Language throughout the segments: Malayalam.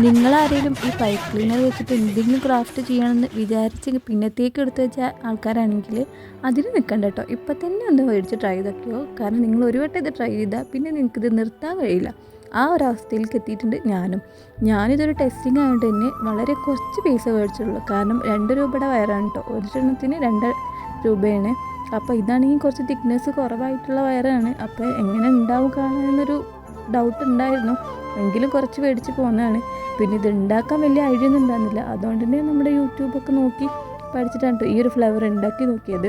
നിങ്ങളാരെങ്കിലും ഈ പൈപ്പ് ക്ലീനർ വെച്ചിട്ട് എന്തെങ്കിലും ക്രാഫ്റ്റ് ചെയ്യണമെന്ന് വിചാരിച്ച് പിന്നത്തേക്ക് എടുത്ത് വെച്ച ആൾക്കാരാണെങ്കിൽ അതിന് നിൽക്കണ്ട കേട്ടോ. ഇപ്പം തന്നെ ഒന്ന് മേടിച്ച് ട്രൈ ചെയ്തൊക്കെയോ കാരണം നിങ്ങൾ ഒരു വട്ടം ഇത് ട്രൈ ചെയ്താൽ പിന്നെ നിങ്ങൾക്കിത് നിർത്താൻ കഴിയില്ല. ആ ഒരു അവസ്ഥയിലേക്ക് എത്തിയിട്ടുണ്ട് ഞാനും. ഞാനിതൊരു ടെസ്റ്റിംഗ് ആയതുകൊണ്ട് തന്നെ വളരെ കുറച്ച് പൈസ മേടിച്ചുള്ളൂ. കാരണം രണ്ട് രൂപയുടെ വയറാണ് കേട്ടോ. ഒരു ഒരെണ്ണത്തിന് രണ്ട് രൂപയാണ്. അപ്പോൾ ഇതാണെങ്കിൽ കുറച്ച് തിക്നെസ് കുറവായിട്ടുള്ള വയറാണ്. അപ്പോൾ എങ്ങനെ ഉണ്ടാവുക കാണാമെന്നൊരു ഡൗട്ട് ഉണ്ടായിരുന്നു. എങ്കിലും കുറച്ച് മേടിച്ച് പോകുന്നതാണ് പിന്നെ ഇത് ഉണ്ടാക്കാൻ വലിയ ഐഡിയ ഒന്നും ഉണ്ടായിരുന്നില്ല. അതുകൊണ്ട് തന്നെ നമ്മുടെ യൂട്യൂബൊക്കെ നോക്കി പഠിച്ചിട്ടാണ് ട്ടോ ഈ ഒരു ഫ്ലവർ ഉണ്ടാക്കി നോക്കിയത്.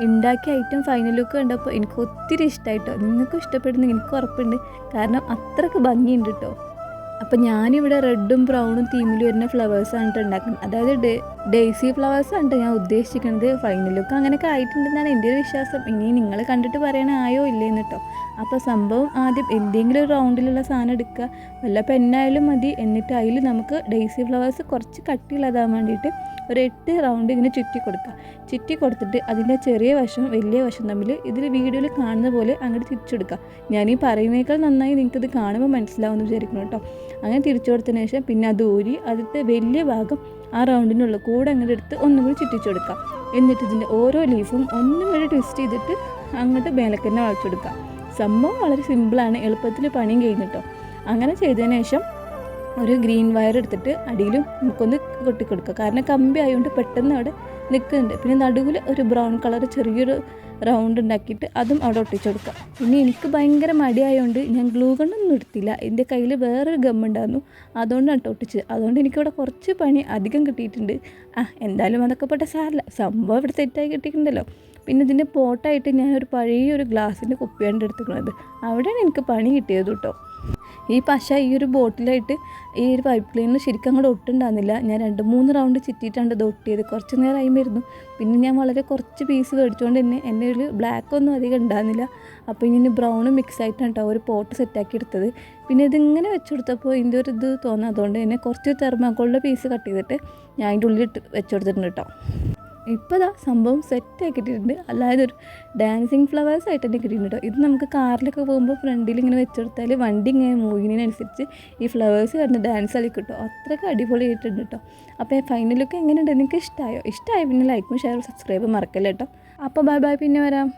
ഉണ്ടാക്കിയ ഐറ്റം ഫൈനൽ ലുക്ക് കണ്ടപ്പോൾ എനിക്ക് ഒത്തിരി ഇഷ്ടമായിട്ടോ നിങ്ങൾക്കും ഇഷ്ടപ്പെടുന്നു എനിക്ക് ഉറപ്പുണ്ട്. കാരണം അത്രയ്ക്ക് ഭംഗിയുണ്ട് കേട്ടോ അപ്പം ഞാനിവിടെ റെഡും ബ്രൗണും തീമിൽ വരുന്ന ഫ്ലവേഴ്സാണ് കേട്ടോ ഉണ്ടാക്കുന്നത് അതായത് ഡേ ഡേസി ഫ്ലവേഴ്സാണ് കേട്ടോ ഞാൻ ഉദ്ദേശിക്കുന്നത് ഫൈനൽ ലുക്ക് അങ്ങനെയൊക്കെ ആയിട്ടുണ്ടെന്നാണ് എന്റെ ഒരു വിശ്വാസം. ഇനി നിങ്ങൾ കണ്ടിട്ട് പറയണ ആയോ ഇല്ലേന്ന് അപ്പോൾ സംഭവം ആദ്യം എന്തെങ്കിലും ഒരു റൗണ്ടിലുള്ള സാധനം എടുക്കുക വല്ല പെന്നായാലും മതി. എന്നിട്ട് അതിൽ നമുക്ക് ഡേസി ഫ്ലവേഴ്സ് കുറച്ച് കട്ടിയുള്ളതാകാൻ വേണ്ടിയിട്ട് ഒരു എട്ട് റൗണ്ട് ഇങ്ങനെ ചുറ്റി കൊടുക്കുക ചുറ്റി കൊടുത്തിട്ട് അതിന്റെ ചെറിയ വശം വലിയ വശം തമ്മിൽ ഇതിൽ വീഡിയോയിൽ കാണുന്ന പോലെ അങ്ങോട്ട് തിരിച്ചെടുക്കുക ഞാൻ ഈ പറയുന്നേക്കാൾ നന്നായി നിങ്ങൾക്കത് കാണുമ്പോൾ മനസ്സിലാവുമെന്ന് വിചാരിക്കുന്നു കേട്ടോ അങ്ങനെ തിരിച്ചു കൊടുത്തതിന് ശേഷം പിന്നെ അത് ഊരി അതിന്റെ വലിയ ഭാഗം ആ റൗണ്ടിനുള്ള കൂടെ അങ്ങനെ എടുത്ത് ഒന്നും കൂടി ചുറ്റിച്ചു കൊടുക്കാം. എന്നിട്ട് ഇതിന്റെ ഓരോ ലീഫും ഒന്നും കൂടി ട്വിസ്റ്റ് ചെയ്തിട്ട് അങ്ങോട്ട് മേലക്കന്നെ വളച്ചു വളച്ചെടുക്കുക സംഭവം വളരെ സിമ്പിളാണ് എളുപ്പത്തിൽ പണിയും കഴിഞ്ഞിട്ടോ. അങ്ങനെ ചെയ്തതിന് ശേഷം ഒരു ഗ്രീൻ വയർ എടുത്തിട്ട് അടിയിലും നമുക്കൊന്ന് കൊട്ടിക്കൊടുക്കുക. കാരണം കമ്പി ആയതുകൊണ്ട് പെട്ടെന്ന് അവിടെ നിൽക്കുന്നുണ്ട് പിന്നെ നടുവിൽ ഒരു ബ്രൗൺ കളർ ചെറിയൊരു റൗണ്ട് ഉണ്ടാക്കിയിട്ട് അതും അവിടെ ഒട്ടിച്ചു കൊടുക്കുക. പിന്നെ എനിക്ക് ഭയങ്കര മടിയായതുകൊണ്ട് ഞാൻ ഗ്ലൂ ഗണ്ണൊന്നും എടുത്തില്ല. എന്റെ കയ്യിൽ വേറൊരു ഗം ഉണ്ടായിരുന്നു. അതുകൊണ്ടാണ് ഒട്ടിച്ചത്. അതുകൊണ്ട് എനിക്കിവിടെ കുറച്ച് പണി അധികം കിട്ടിയിട്ടുണ്ട്. ആ എന്തായാലും അതൊക്കെ പെട്ട സാറില്ല. സംഭവം ഇവിടെ സെറ്റായി കിട്ടിയിട്ടുണ്ടല്ലോ. പിന്നെ ഇതിന്റെ പോട്ടായിട്ട് ഞാനൊരു പഴയ ഒരു ഗ്ലാസിന്റെ കുപ്പിയാണ് എടുത്തിരിക്കുന്നത് അവിടെയാണ് എനിക്ക് പണി കിട്ടിയത് കേട്ടോ. ഈ പശ ഈ ഒരു ബോട്ടിലായിട്ട് ഈ ഒരു പൈപ്പ് ക്ലീനിൽ ശരിക്കും അങ്ങോട്ട് ഒട്ടുണ്ടാകുന്നില്ല ഞാൻ രണ്ട് മൂന്ന് റൗണ്ട് ചുറ്റിയിട്ടാണ് ഇത് ഒട്ടിയത്. കുറച്ച് നേരം ആയിരുന്നു പിന്നെ ഞാൻ വളരെ കുറച്ച് പീസ് മേടിച്ചുകൊണ്ട് തന്നെ എന്റെ ഒരു ബ്ലാക്ക് ഒന്നും അധികം ഉണ്ടാകുന്നില്ല അപ്പോൾ ഇനി ബ്രൗണും മിക്സ് ആയിട്ടാണ് കേട്ടോ ഒരു പോട്ട് സെറ്റാക്കി എടുത്തത്. പിന്നെ ഇതിങ്ങനെ വെച്ചെടുത്തപ്പോൾ ഇതിന്റെ ഒരു ഇത് തോന്നാത്തതുകൊണ്ട് തന്നെ കുറച്ച് തെർമാക്കോളിന്റെ പീസ് കട്ട് ചെയ്തിട്ട് ഞാൻ അതിന്റെ ഉള്ളിൽ ഇട്ട് വെച്ചെടുത്തിട്ടുണ്ട് കേട്ടോ ഇപ്പോൾ ഇതാ സംഭവം സെറ്റ് ആക്കിയിട്ടുണ്ട്. അല്ലാതെ ഒരു ഡാൻസിങ് ഫ്ലവേഴ്സ് ആയിട്ട് തന്നെ കിട്ടിയിട്ടുണ്ട് കേട്ടോ ഇത് നമുക്ക് കാറിലൊക്കെ പോകുമ്പോൾ ഫ്രണ്ടിൽ ഇങ്ങനെ വെച്ചെടുത്താൽ വണ്ടി ഇങ്ങനെ മൂവിനനുസരിച്ച് ഈ ഫ്ലവേഴ്സ് വരുന്ന ഡാൻസ് കളിക്കും കേട്ടോ. അത്രയ്ക്ക് അടിപൊളിയായിട്ടുണ്ട് കേട്ടോ അപ്പോൾ ഫൈനൽ ലുക്ക് എങ്ങനെയുണ്ട്? നിങ്ങൾക്ക് ഇഷ്ടമായോ ഇഷ്ടമായി പിന്നെ ലൈക്കും ഷെയറും സബ്സ്ക്രൈബും മറക്കല്ലേ കേട്ടോ അപ്പോൾ ബൈ ബൈ പിന്നെ വരാം.